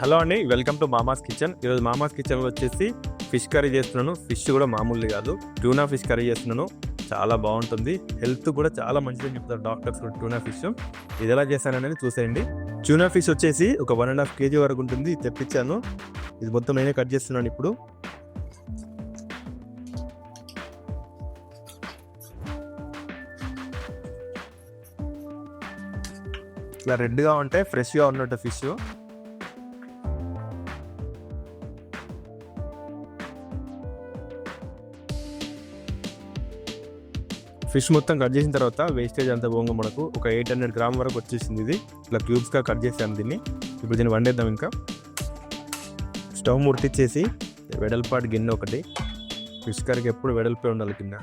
Hello అండి welcome to mama's kitchen. ఈరోజు mama's kitchen వచ్చేసి ఫిష్ కర్రీ చేస్తున్నాను. ఫిష్ కూడా మామూలు కాదు. ట్యూనా ఫిష్ కర్రీ చేస్తున్నాను. చాలా బాగుంటుంది. హెల్త్ కూడా చాలా మంచిదని చెప్తారు డాక్టర్స్ ట్యూనా ఫిష్. ఇది ఎలా చేశాననేది చూసేయండి. ట్యూనా ఫిష్ వచ్చేసి ఒక వన్ అండ్ హాఫ్ కేజీ వరకు ఉంటుంది. ఇది తెప్పించాను. ఇది మొత్తం నేనే కట్ చేస్తున్నాను ఇప్పుడు. ఇట్లా రెడ్గా ఉంటే ఫ్రెష్గా ఉన్నట్టు ఫిష్. ఫిష్ మొత్తం కట్ చేసిన తర్వాత వేస్టేజ్ అంతా పోగా మనకు ఒక ఎయిట్ హండ్రెడ్ గ్రామ్ వరకు వచ్చేసింది ఇది. ఇట్లా క్యూబ్స్గా కట్ చేసాను దీన్ని. ఇప్పుడు దీన్ని వండేద్దాం ఇంకా. స్టవ్ ముర్తిచ్చేసి వెడల్పాటి గిన్నె ఒకటి. ఫిష్ కర్రీకి ఎప్పుడు వెడల్పే ఉండాలి గిన్నె.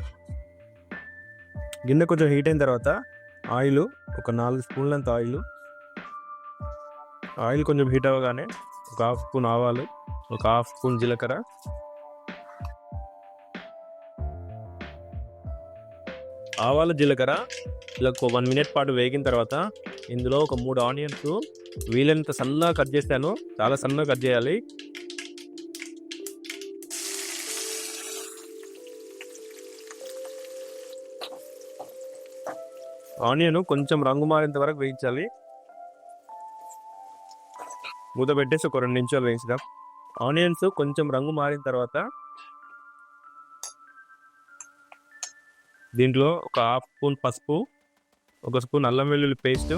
గిన్నె కొంచెం హీట్ అయిన తర్వాత ఆయిల్ ఒక నాలుగు స్పూన్లంత ఆయిల్. ఆయిల్ కొంచెం హీట్ అవ్వగానే ఒక హాఫ్ స్పూన్ ఆవాలు ఒక హాఫ్ స్పూన్ జీలకర్ర ఆవాల జీలకర్ర ఇలా ఒక వన్ మినిట్ పాటు వేగిన తర్వాత ఇందులో ఒక మూడు ఆనియన్స్ వీలైనంత సన్నగా కట్ చేస్తాను చాలా సన్నగా కట్ చేయాలి. ఆనియన్ కొంచెం రంగు మారేంత వరకు వేయించాలి. మూత పెట్టేసి ఒక రెండు నిమిషాలు వేయించడం ఆనియన్స్ కొంచెం రంగు మారిన తర్వాత దీంట్లో ఒక హాఫ్ స్పూన్ పసుపు ఒక స్పూన్ అల్లం వెల్లుల్లి పేస్ట్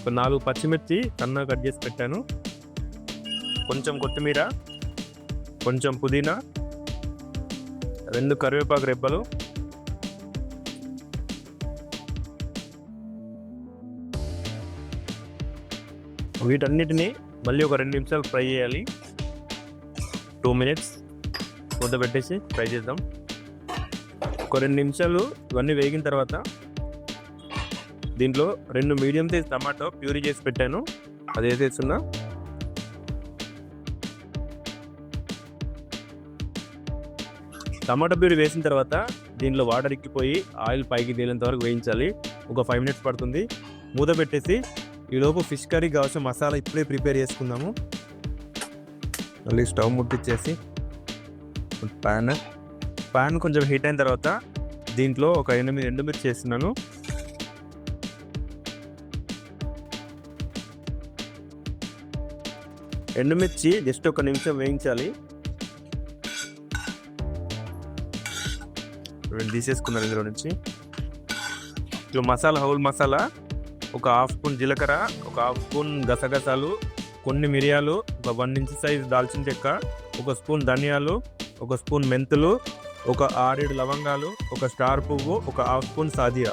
ఒక నాలుగు పచ్చిమిర్చి సన్నగా కట్ చేసి పెట్టాను. కొంచెం కొత్తిమీర కొంచెం పుదీనా రెండు కరివేపాకు రెబ్బలు. వీటన్నిటిని మళ్ళీ ఒక రెండు నిమిషాలు ఫ్రై చేయాలి. Two minutes. మూత పెట్టేసి ఫ్రై చేద్దాం. ఒక రెండు నిమిషాలు ఇవన్నీ వేగిన తర్వాత దీంట్లో రెండు మీడియం సైజ్ టమాటో ప్యూరీ చేసి పెట్టాను. అది వేసేస్తున్నా టమాటో ప్యూరీ వేసిన తర్వాత దీంట్లో వాటర్ ఎక్కిపోయి ఆయిల్ పైకి తేలేంత వరకు వేయించాలి. ఒక ఫైవ్ మినిట్స్ పడుతుంది. మూత పెట్టేసి ఈలోపు ఫిష్ కర్రీ కావాల్సిన మసాలా ఇప్పుడే ప్రిపేర్ చేసుకుందాము. మళ్ళీ స్టవ్ ముట్టించేసి ప్యాన్ ప్యాన్ కొంచెం హీట్ అయిన తర్వాత దీంట్లో ఒక ఎనిమిది ఎండుమిర్చి వేస్తున్నాను. ఎండుమిర్చి జస్ట్ ఒక నిమిషం వేయించాలి. తీసేసుకున్నారు ఇందులో నుంచి. ఇట్లా మసాలా హౌల్ మసాలా. ఒక హాఫ్ స్పూన్ జీలకర్ర ఒక హాఫ్ స్పూన్ గసగసాలు కొన్ని మిరియాలు ఒక వన్ ఇంచ్ సైజ్ దాల్చిన చెక్క ఒక స్పూన్ ధనియాలు ఒక స్పూన్ మెంతులు ఒక ఆరేడు లవంగాలు ఒక స్టార్ పువ్వు ఒక హాఫ్ స్పూన్ సాదియా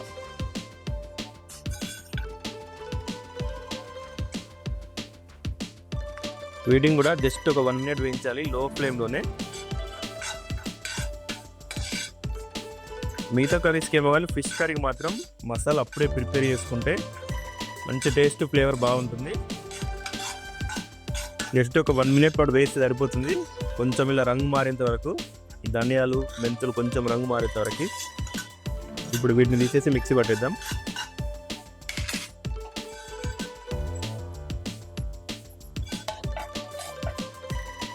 వీటిని కూడా జస్ట్ ఒక వన్ మినిట్ వేయించాలి లో ఫ్లేమ్లోనే. మిగతా కర్రీస్కి ఏమవ్వాలి ఫిష్ కర్రీకి మాత్రం మసాలా అప్పుడే ప్రిపేర్ చేసుకుంటే మంచి టేస్ట్ ఫ్లేవర్ బాగుంటుంది. జస్ట్ ఒక వన్ మినిట్ పాటు వేస్తే సరిపోతుంది. కొంచెం ఇలా రంగు మారేంత వరకు ధనియాలు మెంతులు కొంచెం రంగు మారేంత వరకు. ఇప్పుడు వీటిని తీసేసి మిక్సీ పట్టేద్దాం.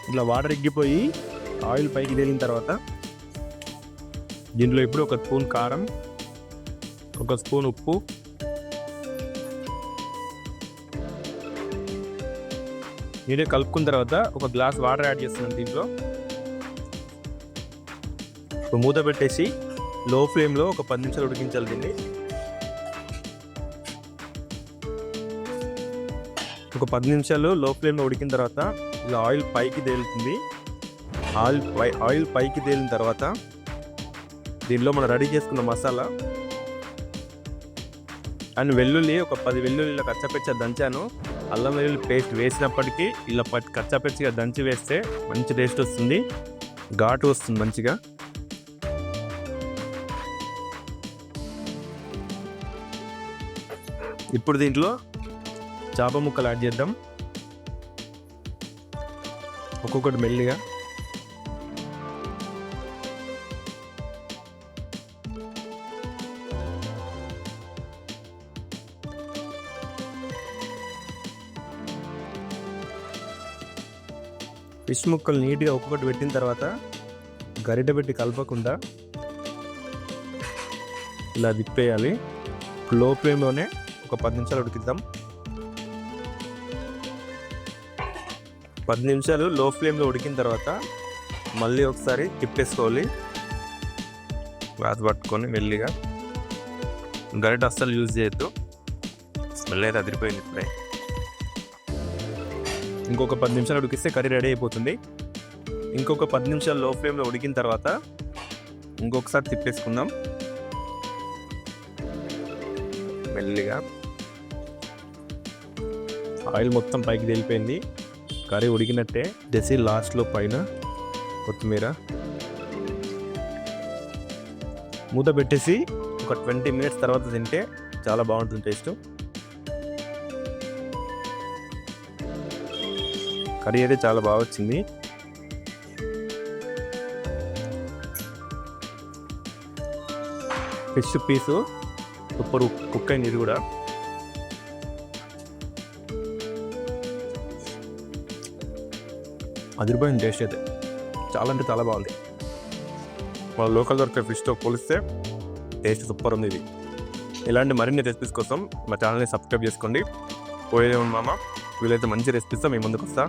ఇట్లా వాటర్ ఎగ్గిపోయి ఆయిల్ పైకి తేలిన తర్వాత దీంట్లో ఇప్పుడు ఒక స్పూన్ కారం ఒక స్పూన్ ఉప్పు నీడే కలుపుకున్న తర్వాత ఒక గ్లాస్ వాటర్ యాడ్ చేస్తున్నాను దీంట్లో. ఇప్పుడు మూత పెట్టేసి లో ఫ్లేమ్లో ఒక పది నిమిషాలు ఉడికించాలి దీన్ని. ఒక పది నిమిషాలు లో ఫ్లేమ్లో ఉడికిన తర్వాత ఇలా ఆయిల్ పైకి తేలుతుంది. ఆయిల్ పై ఆయిల్ పైకి తేలిన తర్వాత దీనిలో మనం రెడీ చేసుకున్న మసాలా అండ్ వెల్లుల్లి ఒక పది వెల్లుల్లి కచ్చపెచ్చ దంచాను. అల్లం వెల్లుల్లి పేస్ట్ వేసినప్పటికీ ఇలా పచ్చి దంచి వేస్తే మంచి టేస్ట్ వస్తుంది. ఘాటు వస్తుంది మంచిగా. ఇప్పుడు దీంట్లో చేప ముక్కలు యాడ్ చేద్దాం. ఒక్కొక్కటి మెల్లిగా. ఫిష్ ముక్కలు నీట్గా ఒక్కొక్కటి పెట్టిన తర్వాత గరిట పెట్టి కలపకుండా ఇలా తిప్పేయాలి. లో ఫ్లేమ్లోనే ఒక పది నిమిషాలు ఉడికిద్దాం. పది నిమిషాలు లో ఫ్లేమ్లో ఉడికిన తర్వాత మళ్ళీ ఒకసారి తిప్పేసుకోవాలి. గ్లాస్ పట్టుకొని మెల్లిగా. గరిట అస్సలు యూజ్ చేయొద్దు. స్మెల్ అయితే అదిరిపోయింది ఇప్పుడే. ఇంకొక పది నిమిషాలు ఉడికిస్తే కర్రీ రెడీ అయిపోతుంది. ఇంకొక పది నిమిషాలు లో ఫ్లేమ్లో ఉడికిన తర్వాత ఇంకొకసారి తిప్పేసుకుందాం. మెల్లిగా. ఆయిల్ మొత్తం పైకి తేలిపోయింది. కర్రీ ఉడికినట్టే. దసి లాస్ట్లో పైన కొత్తిమీర. మూత పెట్టేసి ఒక ట్వంటీ మినిట్స్ తర్వాత తింటే చాలా బాగుంటుంది టేస్ట్. కర్రీ అయితే చాలా బాగా వచ్చింది. ఫిష్ పీసు. సూపర్ కుక్ అయింది ఇది కూడా. అదిరిపోయింది టేస్ట్ అయితే. చాలా అంటే చాలా బాగుంది. మన లోకల్ దొరికే ఫిష్తో పోలిస్తే టేస్ట్ సూపర్ ఉంది ఇది. ఇలాంటి మరిన్ని రెసిపీస్ కోసం మా ఛానల్ని సబ్స్క్రైబ్ చేసుకోండి. పోయేదే మామ వీలైతే మంచి రెసిపీస్తో మీ ముందుకు వస్తా